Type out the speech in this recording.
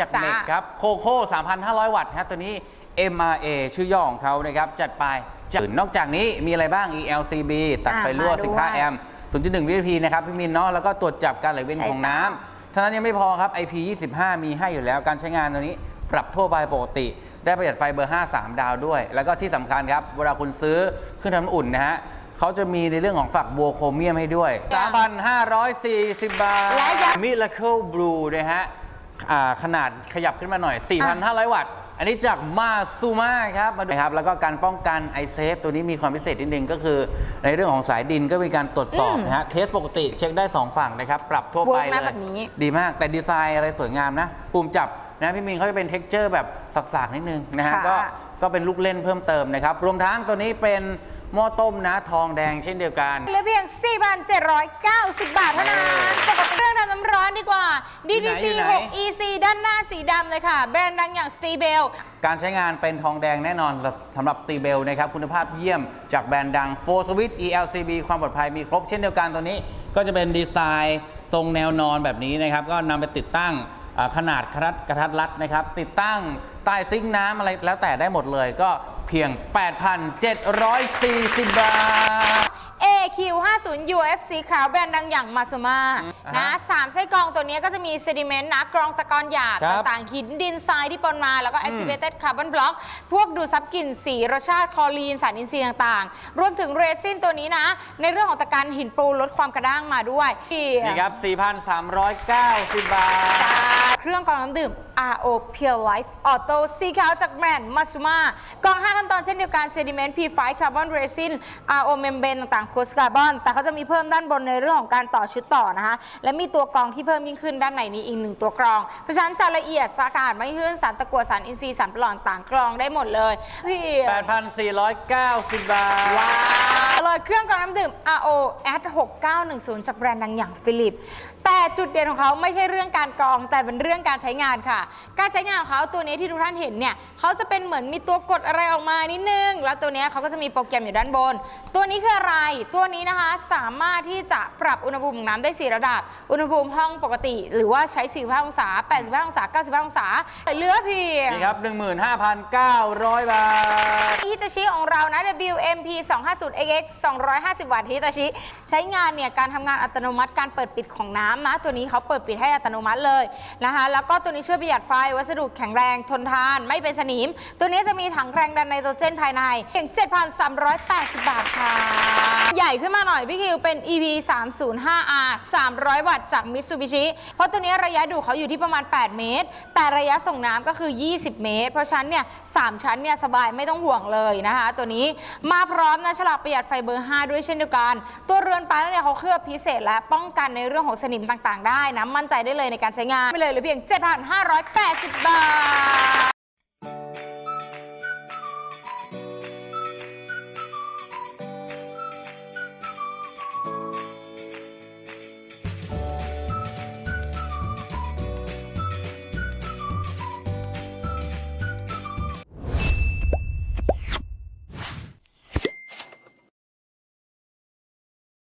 จากจ้าเน็ตครับโคโค่3,500 วัตต์ครับตัวนี้ MRA ชื่อย่อของเขานะครับ จัดไปจัดนอกจากนี้มีอะไรบ้าง ELCB ตัดไฟรั่วอะมาด้วย15 แอมป์ 0.1 วินาทีนะครับ พี่มินเนาะแล้วก็ตรวจจับการไหลเวียนใช่ของจ้ะน้ำเท่านั้นยังไม่พอครับ IP 25 มีให้อยู่แล้วการใช้งานตัวนี้ปรับทั่วไปปกติ ได้ประหยัดไฟเบอร์ 5 3 ดาวด้วย แล้วก็ที่สำคัญครับ เวลาคุณซื้อเครื่องทำน้ำอุ่นนะฮะเขาจะมีในเรื่องของฝักบัวโครเมียมให้ด้วย 3,540 บาทและยัง Miracle Blue นะฮะ อ่าขนาดขยับขึ้นมาหน่อย 4,500 วัตต์ อันนี้จากมาซูมาครับ มาดูนะครับ แล้วก็การป้องกันไอเซฟตัวนี้มีความพิเศษนิดนึงก็คือ ในเรื่องของสายดินก็มีการตรวจสอบอืมนะฮะ เทสปกติเช็คได้ 2 ฝั่งนะครับ ปรับทั่วไปเวิร์กเลนะยแบบนี้ ดีมาก แต่ดีไซน์อะไรสวยงามนะ ปุ่มจับนะพี่มินเขาจะเป็นเท็กเจอร์แบบสักๆนิดนึงนะฮะ ค่ะ ก็ก็เป็นลูกเล่นเพิ่มเติมนะครับ รวมทั้งตัวนี้เป็นหม้อต้มนะทองแดงเช่นเดียวกัน เหลือเพียง 4,790 บาทเท่านั้นปกติเครื่องทำน้ำร้อนดีกว่า DDC อยู่ไหน 6 EC ด้านหน้าสีดำเลยค่ะ แบรนด์ดังอย่าง s t e e b e l การใช้งานเป็นทองแดงแน่นอนสำหรับสตีเบลนะครับคุณภาพเยี่ยมจากแบรนด์ดัง4 Switch ELCB ความปลอดภัยมีครบเช่นเดียวกันตัวนี้ ก็จะเป็นดีไซน์ทรงแนวนอนแบบนี้นะครับ ก็นำไปติดตั้งอ่าขนาดกระทัดกระทัดรัดนะครับ ติดตั้งใต้ซิงค์น้ำอะไรแล้วแต่ได้หมดเลย ก็เพียง 8,740 บาท AQ50 UF สีขาวแบรนด์ดังอย่างมาซูมาอ่านะฮะสามไส้กรองตัวนี้ก็จะมีเซดิเมนต์นะกรองตะกอนหยาบครับต่างๆ หินดินทรายที่ปนมา แล้วก็ activated carbon block พวกดูดซับกลิ่นสีรสชาติคลอรีนสารอินทรีย์ต่างๆ รวมถึงเรซินตัวนี้นะ ในเรื่องของตะการหินปูนลดความกระด้างมาด้วยนี่ครับ 4,390 บาท เครื่องกรองน้ำดื่ม RO Pure Life Auto สีขาวจากแบรนด์มาซูมากรอง 5 ขั้นตอนเช่นเดียวกัน Sediment P5 Carbon Resin RO Membrane ต่างๆ Cross Carbon แต่เขาจะมีเพิ่มด้านบนในเรื่องของการต่อชุดต่อนะคะ และมีตัวกรองที่เพิ่มยิ่งขึ้นด้านในนี้อีกหนึ่งตัวกรอง เพราะฉะนั้นจะละเอียดสะอาดไม่ขึ้นสารตะกั่วสารอินทรีย์สารปลอดต่างๆกรองได้หมดเลยพี่8,490 บาท ว้าวเลยเครื่องกรองน้ำดื่ม RO at 6910 จากแบรนด์ดังอย่างฟิลิป แต่จุดเด่นของเขาไม่ใช่เรื่องการกรองแต่เป็นเรื่องการใช้งานค่ะ การใช้งานของเขาตัวนี้ที่ทุกท่านเห็นเนี่ยเขาจะเป็นเหมือนมีตัวกดอะไรออกมานิดนึง แล้วตัวเนี้ยเขาก็จะมีโปรแกรมอยู่ด้านบน ตัวนี้คืออะไรตัวนี้นะคะสามารถที่จะปรับอุณหภูมิของน้ำได้ 4 ระดับ อุณหภูมิห้องปกติ หรือว่าใช้ 45 องศา 85 องศา 95 องศาเหลือเพียงนี่ครับ 15,900 บาทฮิตาชิของเรานะ WMP 250X 250 วัตต์ฮิตาชิ ใช้งานเนี่ยการทำงานอัตโนมัติการเปิดปิดของน้ำนะ ตัวนี้เขาเปิดปิดให้อัตโนมัติเลยนะคะ แล้วก็ตัวนี้ช่วยประหยัดไฟวัสดุแข็งแรงทนทานไม่เป็นสนิม ตัวนี้จะมีถังแรงดันไนโตรเจนภายในเพียง7,380 บาทค่ะ ใหญ่ขึ้นมาหน่อยพี่คิวเป็น EP 305R 300 วัตต์จาก Mitsubishi เพราะตัวนี้ระยะดูดเขาอยู่ที่ประมาณ 8 เมตร แต่ระยะส่งน้ำก็คือ 20 เมตร เพราะชั้นเนี่ย3ชั้นเนี่ยสบายไม่ต้องห่วงเลยนะคะ ตัวนี้มาพร้อมนะฉลากประหยัดไฟเบอร์ 5 ด้วยเช่นเดียวกัน ตัวเรือนปลาเนี่ยเขาเคลือบพิเศษและป้องกันในเรื่องของสนิมต่างๆ ได้นะ มั่นใจได้เลยในการใช้งานไปเลยหรือเพียง 7,580 บาท